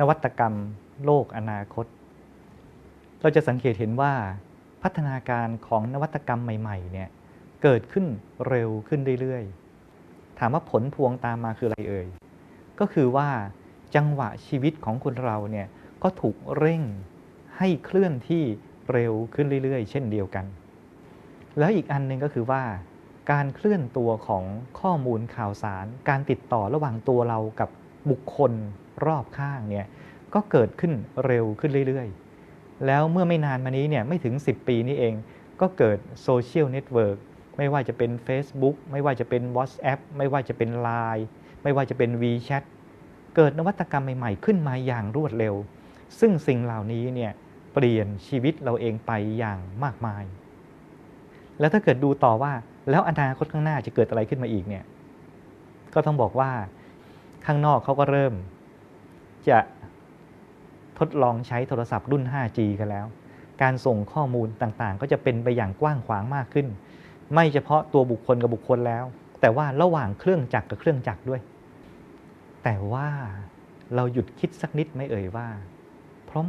นวัตกรรม โลกอนาคต เราจะสังเกตเห็นว่าพัฒนาการของนวัตกรรมใหม่ๆเนี่ยเกิดขึ้นเร็วขึ้นเรื่อยๆ ถามว่าผลพวงตามมาคืออะไรเอ่ย ก็คือว่าจังหวะชีวิตของคนเราเนี่ยก็ถูกเร่งให้เคลื่อนที่เร็วขึ้นเรื่อยๆ เช่นเดียวกัน แล้วอีกอันหนึ่งก็คือว่า การเคลื่อนตัวของข้อมูลข่าวสาร การติดต่อระหว่างตัวเรากับ บุคคลรอบข้างเนี่ยก็เกิดขึ้นเร็วขึ้นเรื่อยๆ แล้วเมื่อไม่นานมานี้เนี่ยไม่ถึง 10 ปีนี้เอง ก็เกิดโซเชียลเน็ตเวิร์กไม่ว่าจะเป็น Facebook ไม่ว่าจะเป็น WhatsApp ไม่ว่าจะเป็น Line ไม่ว่าจะเป็น WeChat เกิดนวัตกรรมใหม่ๆ ขึ้นมาอย่างรวดเร็ว ซึ่งสิ่งเหล่านี้เนี่ยเปลี่ยนชีวิตเราเองไปอย่างมากมาย แล้วถ้าเกิดดูต่อว่าแล้วอนาคตข้างหน้าจะเกิดอะไรขึ้นมาอีกเนี่ยก็ต้องบอกว่า ข้างนอกเขาก็เริ่ม จะทดลองใช้โทรศัพท์รุ่น 5G กันแล้ว การส่งข้อมูลต่างๆ ก็จะเป็นไปอย่างกว้างขวางมากขึ้น ไม่เฉพาะตัวบุคคลกับบุคคลแล้ว แต่ว่าระหว่างเครื่องจักรกับเครื่องจักรด้วย แต่ว่าเราหยุดคิดสักนิดไม่เอ่ยว่า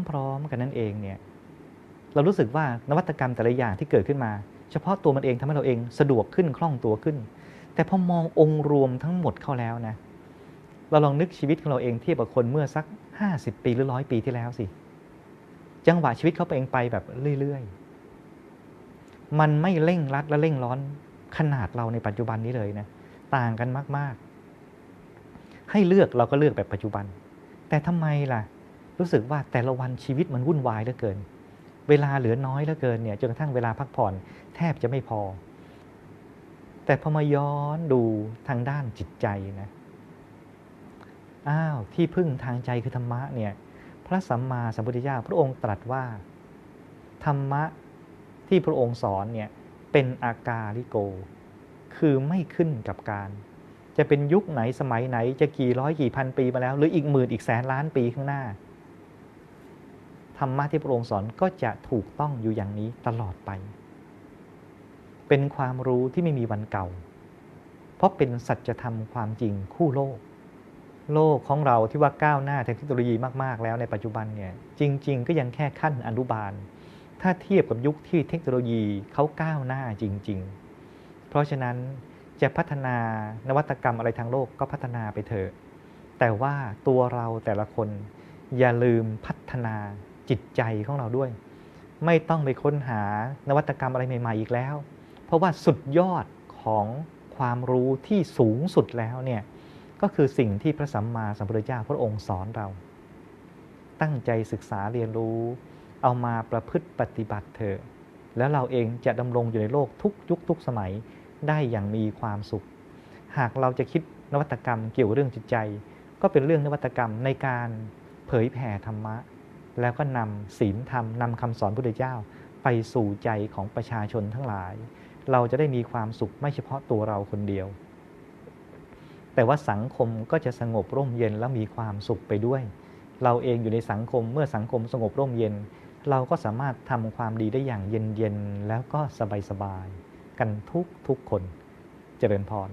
พร้อมๆกันนั่นเองเนี่ยเรารู้สึกว่านวัตกรรมแต่ละอย่างที่เกิดขึ้นมา เฉพาะตัวมันเองทำให้เราเองสะดวกขึ้นคล่องตัวขึ้น แต่พอมององค์รวมทั้งหมดเข้าแล้วนะ เราลองนึกชีวิตของเราเองเทียบกับคนเมื่อสัก 50 ปีหรือร้อยปีที่แล้วสิ จังหวะชีวิตเขาเองไปแบบเรื่อยๆ มันไม่เร่งรัดและเร่งร้อนขนาดเราในปัจจุบันนี้เลยนะ ต่างกันมากๆ ให้เลือกเราก็เลือกแบบปัจจุบัน แต่ทำไมล่ะ รู้สึกว่าแต่ละวันชีวิตมันวุ่นวายเหลือเกิน เวลาเหลือน้อยเหลือเกินเนี่ยจนกระทั่งเวลาพักผ่อนแทบจะไม่พอ แต่พอมาย้อนดูทางด้านจิตใจนะ อ้าวที่พึ่งทางใจคือธรรมะเนี่ยพระสัมมาสัมพุทธเจ้าพระองค์ตรัสว่า ธรรมะที่พระองค์สอนเนี่ยเป็นอากาลิโก คือไม่ขึ้นกับการ จะเป็นยุคไหนสมัยไหน จะกี่ร้อยกี่พันปีมาแล้ว หรืออีกหมื่นอีกแสนล้านปีข้างหน้า ธรรมะที่พระองค์สอนก็จะถูกต้องอยู่อย่างนี้ตลอดไป เป็นความรู้ที่ไม่มีวันเก่า เพราะเป็นสัจธรรมความจริงคู่โลก โลกของเราที่ว่าก้าวหน้าทางเทคโนโลยีมากๆ แล้วในปัจจุบันเนี่ยจริง ๆ ก็ยังแค่ขั้นอนุบาล ถ้าเทียบกับยุคที่เทคโนโลยีเขาก้าวหน้าจริง ๆ เพราะฉะนั้นจะพัฒนานวัตกรรมอะไรทางโลกก็พัฒนาไปเถอะ แต่ว่าตัวเราแต่ละคนอย่าลืมพัฒนาจิตใจของเราด้วย ไม่ต้องไปค้นหานวัตกรรมอะไรใหม่ ๆ อีกแล้ว เพราะว่าสุดยอดของความรู้ที่สูงสุดแล้วเนี่ย ก็คือสิ่งที่พระสัมมาสัมพุทธเจ้าพระองค์สอนเรา ตั้งใจศึกษาเรียนรู้ เอามาประพฤติปฏิบัติเถอะแล้วเราเองจะดำรงอยู่ในโลกทุกยุคทุกสมัยได้อย่างมีความสุข หากเราจะคิดนวัตกรรมเกี่ยวเรื่องจิตใจ ก็เป็นเรื่องนวัตกรรมในการเผยแผ่ธรรมะ แล้วก็นำศีลธรรมนำคำสอนพุทธเจ้า ไปสู่ใจของประชาชนทั้งหลาย เราจะได้มีความสุขไม่เฉพาะตัวเราคนเดียว แต่ว่าสังคมก็จะสงบร่มเย็นและมีความสุขไปด้วย เราเองอยู่ในสังคมเมื่อสังคมสงบร่มเย็น เราก็สามารถทำความดีได้อย่างเย็นๆแล้วก็สบายๆกันทุกทุกคน เจริญพร